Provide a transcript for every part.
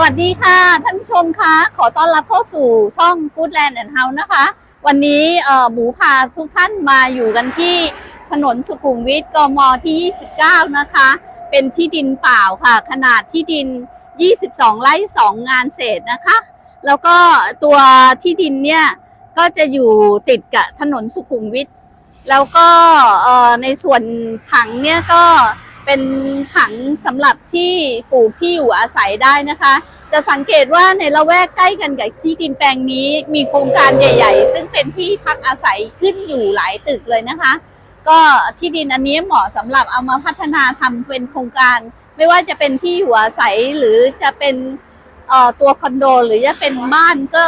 สวัสดีค่ะ ท่านผู้ชมคะ ขอต้อนรับเข้าสู่ช่อง Goodland and House นะคะ วันนี้หมูพาทุกท่านมาอยู่กันที่ถนนสุขุมวิทกมที่ 29 นะคะ เป็นที่ดินเปล่าค่ะ ขนาดที่ดิน 22 ไร่ 2 งานเศษนะคะ แล้วก็ตัวที่ดินเนี่ย ก็จะอยู่ติดกับถนนสุขุมวิทแล้วก็ในส่วนผังเนี่ยก็ เป็นผังสำหรับที่ปลูกที่อยู่อาศัยได้นะคะ จะสังเกตว่าในละแวกใกล้กันกับที่ดินแปลงนี้ มีโครงการใหญ่ ๆ ซึ่งเป็นที่พักอาศัยขึ้นอยู่หลายตึกเลยนะคะ ก็ที่ดินอันนี้เหมาะสำหรับเอามาพัฒนาทำเป็นโครงการ ไม่ว่าจะเป็นที่อยู่อาศัยหรือจะเป็นตัวคอนโดหรือจะเป็นบ้านก็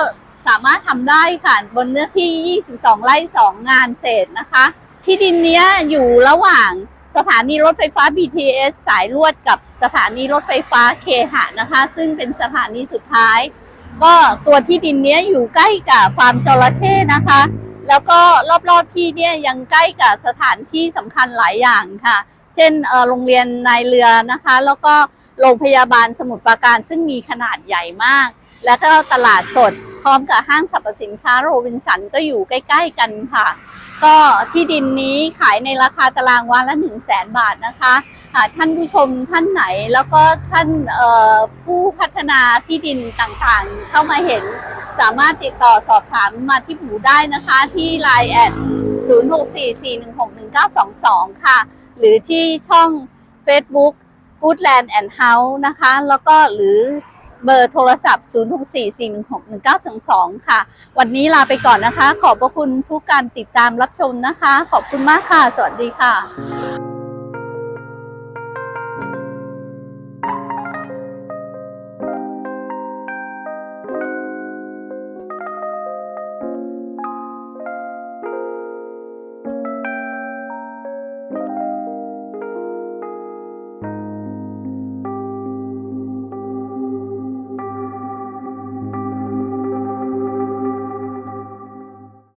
สามารถทำได้ค่ะบนเนื้อที่ 22 ไร่ 2 งานเศษนะคะ ที่ดินเนี้ยอยู่ระหว่าง สถานีรถไฟฟ้า BTS สายลวดกับสถานีรถไฟฟ้าเคหะนะคะ ซึ่งเป็นสถานีสุดท้าย ก็ตัวที่ดินเนี้ยอยู่ใกล้กับฟาร์มจระเข้นะคะ แล้วก็รอบๆที่เนี่ยยังใกล้กับสถานที่สำคัญหลายอย่างค่ะ เช่นเอ่อโรงเรียนนายเรือนะคะ แล้วก็โรงพยาบาลสมุทรปราการซึ่งมีขนาดใหญ่มาก แล้วก็ตลาดสด พร้อมกับห้างสรรพสินค้าโรบินสันก็อยู่ใกล้ ๆ กันค่ะ ก็ที่ดินนี้ขายในราคาตารางวาละ 1 0 0 0 0แสนบาทนะคะหากท่านผู้ชมท่านไหนแล้วก็ท่านผู้พัฒนาที่ดินต่างๆ เข้ามาเห็นสามารถติดต่อสอบถามมาที่หมูได้นะคะ ที่ Line แอด0644161922 ค่ะ หรือที่ช่อง Facebook Goodland and House นะคะ แล้วก็หรือ เบอร์โทรศัพท์ 0644161922 ค่ะ วันนี้ลาไปก่อนนะคะ ขอบพระคุณทุกการติดตามรับชมนะคะ ขอบคุณมากค่ะ สวัสดีค่ะ